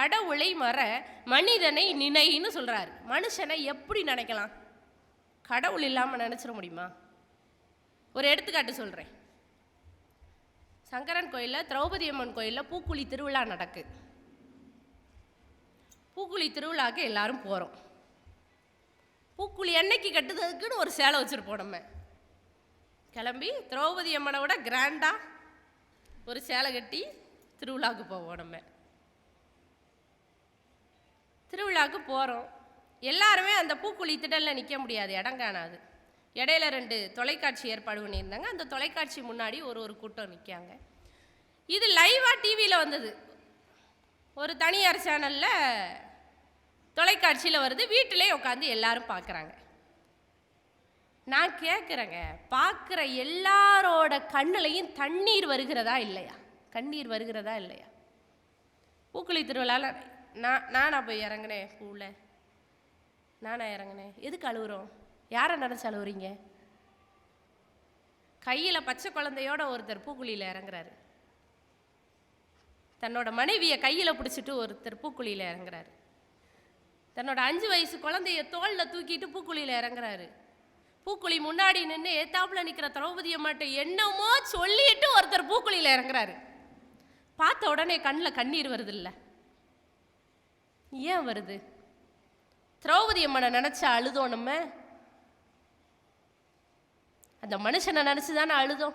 கடவுளை மற மனிதனை நினைன்னு சொல்கிறார் மனுஷனை எப்படி நினைக்கலாம்? கடவுள் இல்லாமல் நினச்சிட முடியுமா? ஒரு எடுத்துக்காட்டு சொல்கிறேன் சங்கரன் கோயிலில் திரௌபதி அம்மன் கோயிலில் பூக்குழி திருவிழா நடக்கு. பூக்குழி திருவிழாக்கு எல்லாரும் போகிறோம் பூக்குழி என்னைக்கு கட்டுறதுக்குன்னு ஒரு சேலை வச்சுருப்போம் நம்ம. கிளம்பி திரௌபதி அம்மனை விட கிராண்டாக ஒரு சேலை கட்டி திருவிழாவுக்கு போவோம் நம்ம. திருவிழாவுக்கு போகிறோம் எல்லாருமே அந்த பூக்குழி திடலில் நிற்க முடியாது இடம் காணாது. இடையில ரெண்டு தொலைக்காட்சி ஏற்பாடு பண்ணியிருந்தாங்க. அந்த தொலைக்காட்சி முன்னாடி ஒரு ஒரு கூட்டம் நிற்காங்க இது லைவாக டிவியில் வந்தது. ஒரு தனியார் சேனலில் தொலைக்காட்சியில் வருது. வீட்டிலே உட்காந்து எல்லாரும் பார்க்குறாங்க நான் கேட்குறேங்க பார்க்குற எல்லாரோட கண்ணுலையும் தண்ணீர் வருகிறதா இல்லையா? கண்ணீர் வருகிறதா இல்லையா? பூக்குழி திருவிழாவில் நான் நானா போய் இறங்கினேன் பூவில் நானா இறங்கினேன் எதுக்கு அழுகுறோம் யாரை நினச்சி அழுகுறீங்க கையில் பச்சை குழந்தையோட ஒருத்தர் பூக்குழியில் இறங்குறாரு. தன்னோட மனைவியை கையில் பிடிச்சிட்டு ஒருத்தர் பூக்குழியில் இறங்குறாரு. தன்னோட அஞ்சு வயசு குழந்தைய தோளில் தூக்கிட்டு பூக்குழியில் இறங்குறாரு. பூக்குழி முன்னாடி நின்று ஏத்தாப்புல நிற்கிற திரௌபதியை மட்டும் என்னமோ சொல்லிட்டு ஒருத்தர் பூக்குழியில் இறங்குறாரு. பார்த்த உடனே கண்ணில் கண்ணீர் வருது இல்லை. ஏன் வருது? திரௌபதி அம்மனை நினச்சா அழுதோம் நம்ம? அந்த மனுஷனை நினச்சி தானே அழுதோம்.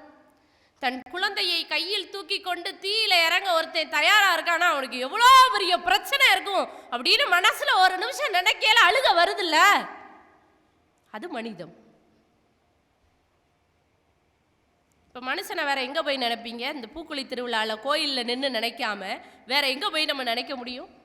தன் குழந்தையை கையில் தூக்கி கொண்டு தீயில இறங்க ஒருத்தன் தயாரா இருக்கானா? அவனுக்கு எவ்வளோ பெரிய பிரச்சனை இருக்கும் அப்படின்னு மனசுல ஒரு நிமிஷம் நினைக்கையில அழுக வருதுல்ல? அது மனிதம். இப்போ மனுஷனை வேற எங்க போய் நினைப்பீங்க? இந்த பூக்குழி திருவிழாவில் கோயிலில் நின்று நினைக்காம வேற எங்க போய் நம்ம நினைக்க முடியும்?